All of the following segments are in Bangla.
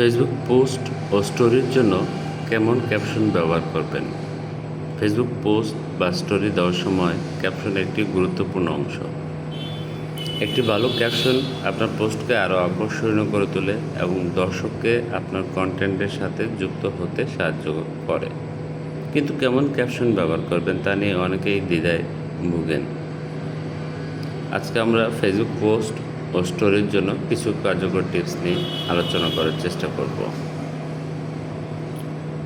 ফেসবুক পোস্ট ও স্টোরির জন্য কেমন ক্যাপশন ব্যবহার করবেন? ফেসবুক পোস্ট বা স্টোরি দেওয়ার সময় ক্যাপশন একটি গুরুত্বপূর্ণ অংশ। একটি ভালো ক্যাপশন আপনার পোস্টকে আরও আকর্ষণীয় করে তোলে এবং দর্শককে আপনার কন্টেন্টের সাথে যুক্ত হতে সাহায্য করে। কিন্তু কেমন ক্যাপশন ব্যবহার করবেন তা নিয়ে অনেকেই দ্বিধায় ভুগেন। আজকে আমরা ফেসবুক পোস্ট ও স্টোরির জন্য কিছু কার্যকর টিপস নিয়ে আলোচনা করার চেষ্টা করব।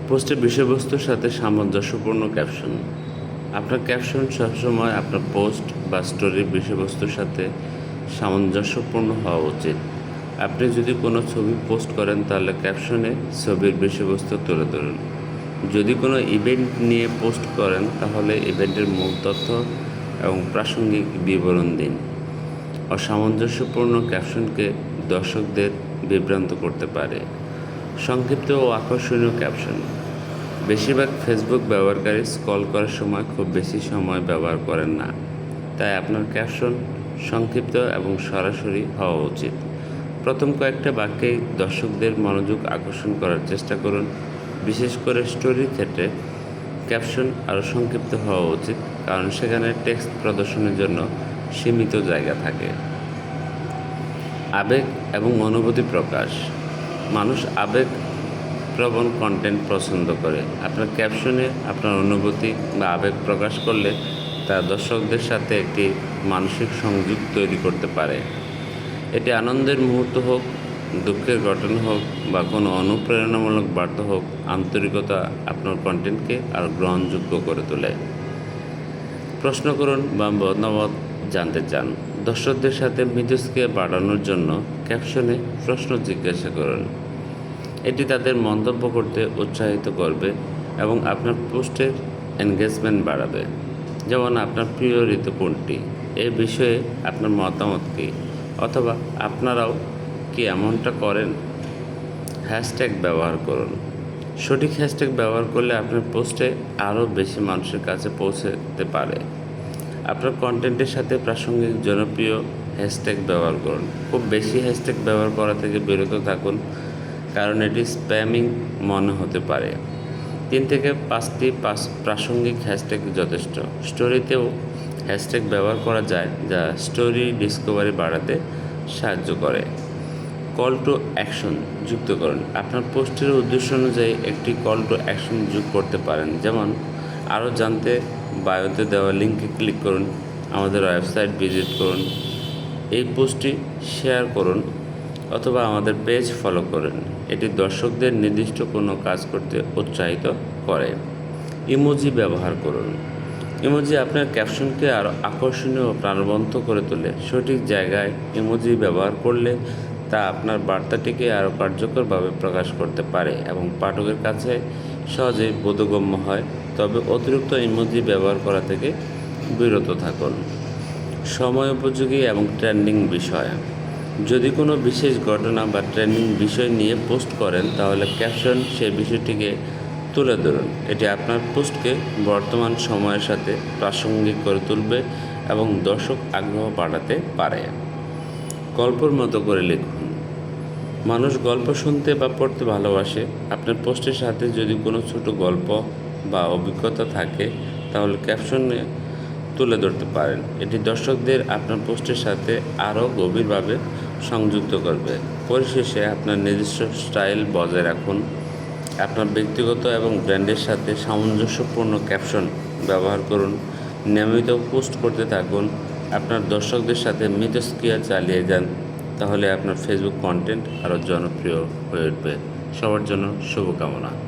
পোস্টের বিষয়বস্তুর সাথে সামঞ্জস্যপূর্ণ ক্যাপশন। আপনার ক্যাপশন সবসময় আপনার পোস্ট বা স্টোরির বিষয়বস্তুর সাথে সামঞ্জস্যপূর্ণ হওয়া উচিত। আপনি যদি কোনো ছবি পোস্ট করেন, তাহলে ক্যাপশনে ছবির বিষয়বস্তু তুলে ধরুন। যদি কোনো ইভেন্ট নিয়ে পোস্ট করেন, তাহলে ইভেন্টের মূল তথ্য এবং প্রাসঙ্গিক বিবরণ দিন। অসামঞ্জস্যপূর্ণ ক্যাপশনকে দর্শকদের বিভ্রান্ত করতে পারে। সংক্ষিপ্ত ও আকর্ষণীয় ক্যাপশন বেশিরভাগ ফেসবুক ব্যবহারকারী স্কল করার সময় খুব বেশি সময় ব্যবহার করেন না। তাই আপনার ক্যাপশন সংক্ষিপ্ত এবং সরাসরি হওয়া উচিত। প্রথম কয়েকটা বাক্যেই দর্শকদের মনোযোগ আকর্ষণ করার চেষ্টা করুন। বিশেষ করে স্টোরির ক্ষেত্রে ক্যাপশন আরও সংক্ষিপ্ত হওয়া উচিত, কারণ সেখানে টেক্সট প্রদর্শনের জন্য সীমিত জায়গা থাকে। আবেগ এবং অনুভূতি প্রকাশ। মানুষ আবেগ প্রবণ কন্টেন্ট পছন্দ করে। আপনার ক্যাপশনে আপনার অনুভূতি বা আবেগ প্রকাশ করলে তা দর্শকদের সাথে একটি মানসিক সংযোগ তৈরি করতে পারে। এটি আনন্দের মুহূর্ত হোক, দুঃখের ঘটনা হোক বা কোনো অনুপ্রেরণামূলক বার্তা হোক, আন্তরিকতা আপনার কন্টেন্টকে আরও গ্রহণযোগ্য করে তোলে। প্রশ্ন করুন বা মতামত জানতে চান। দর্শকদের সাথে মিথস্ক্রিয়া বাড়ানোর জন্য ক্যাপশনে প্রশ্ন জিজ্ঞাসা করুন। এটি তাদের মন্তব্য করতে উৎসাহিত করবে এবং আপনার পোস্টের এনগেজমেন্ট বাড়াবে। যেমন, আপনার প্রিয় ঋতু কোনটি? এ বিষয়ে আপনার মতামত কী? অথবা, আপনারাও কি এমনটা করেন? হ্যাশট্যাগ ব্যবহার করুন। সঠিক হ্যাশট্যাগ ব্যবহার করলে আপনার পোস্টে আরও বেশি মানুষের কাছে পৌঁছতে পারে। আপনার কন্টেন্টের সাথে প্রাসঙ্গিক, জনপ্রিয় হ্যাশট্যাগ ব্যবহার করুন। খুব বেশি হ্যাশট্যাগ ব্যবহার করা থেকে বিরত থাকুন, কারণ এটি স্প্যামিং মনে হতে পারে। তিন থেকে পাঁচটি পাঁচ প্রাসঙ্গিক হ্যাশট্যাগ যথেষ্ট। স্টোরিতেও হ্যাশট্যাগ ব্যবহার করা যায়, যা স্টোরি ডিসকভারি বাড়াতে সাহায্য করে। কল টু অ্যাকশন যুক্ত করুন। আপনার পোস্টের উদ্দেশ্য অনুযায়ী একটি কল টু অ্যাকশন যোগ করতে পারেন। যেমন আরও জানতে বায়োতে দেওয়া লিঙ্কে ক্লিক করুন, আমাদের ওয়েবসাইট ভিজিট করুন, এই পোস্টটি শেয়ার করুন অথবা আমাদের পেজ ফলো করুন। এটি দর্শকদের নির্দিষ্ট কোনো কাজ করতে উৎসাহিত করে। ইমোজি ব্যবহার করুন। ইমোজি আপনার ক্যাপশনকে আরও আকর্ষণীয় ও প্রাণবন্ত করে তোলে। সঠিক জায়গায় ইমোজি ব্যবহার করলে তা আপনার বার্তাটিকে আরও কার্যকরভাবে প্রকাশ করতে পারে এবং পাঠকের কাছে সহজেই বোধগম্য হয়। তবে অতিরিক্ত ইমোজি ব্যবহার করা থেকে বিরত থাকুন। সময় উপযোগী এবং ট্রেন্ডিং বিষয়। যদি কোনো বিশেষ ঘটনা বা ট্রেন্ডিং বিষয় নিয়ে পোস্ট করেন, তাহলে ক্যাপশন সেই বিষয়টিকে তুলে ধরুন। এটি আপনার পোস্টকে বর্তমান সময়ের সাথে প্রাসঙ্গিক করে তুলবে এবং দর্শক আগ্রহ বাড়াতে পারে। গল্পর মতো করে লিখুন। মানুষ গল্প শুনতে বা পড়তে ভালোবাসে। আপনার পোস্টের সাথে যদি কোনো ছোট গল্প বা অভিজ্ঞতা থাকে, তাহলে ক্যাপশনে তুলে ধরতে পারেন। এটি দর্শকদের আপনার পোস্টের সাথে আরও গভীরভাবে সংযুক্ত করবে। পরিশেষে আপনার নিজস্ব স্টাইল বজায় রাখুন। আপনার ব্যক্তিগত এবং ব্র্যান্ডের সাথে সামঞ্জস্যপূর্ণ ক্যাপশন ব্যবহার করুন। নিয়মিত পোস্ট করতে থাকুন। আপনার দর্শকদের সাথে মিথস্ক্রিয়া চালিয়ে যান, তাহলে আপনার ফেসবুক কন্টেন্ট আরও জনপ্রিয় হয়ে উঠবে। সবার জন্য শুভকামনা।